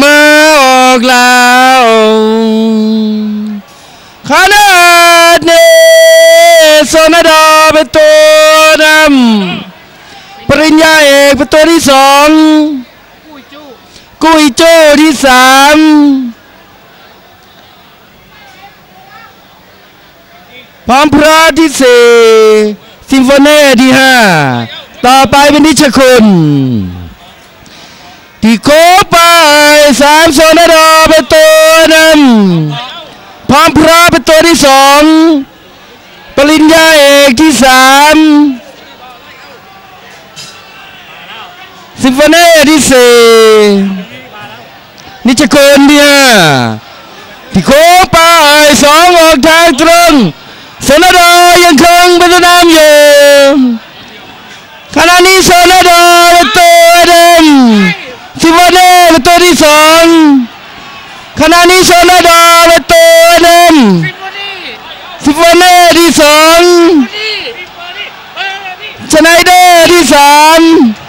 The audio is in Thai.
มาออกแล้วขนาดนี้โซนาดาเป็นตัวนำปริญญาเอกเป็นตัวที่สองกุยจู้กุยโจ้ที่สามพร้อมพระที่สี่ซิมโฟเน่ที่ห้าต่อไปเป็นนิชคุณที่โคไป สามโซนดาเป็นตัวนำพร้อมพระเป็นตัวที่สองปริญญาเอกที่สามซิฟเน่ที่สี่นิชคุณเนี่ยที่โคไปสองออกทางตรงโซนดายังคงเป็นสนามอยู่ขณะนี้โซนาดาเป็นตัวเดิม ซิ วาเน่เป็นตัวที่สองขณะนี้โซนาดาเป็นตัวหนึ่งฟินบอดี้ซิวาเน่ที่สองบอดี้เออนี่ชไนเดอร์ที่สามบ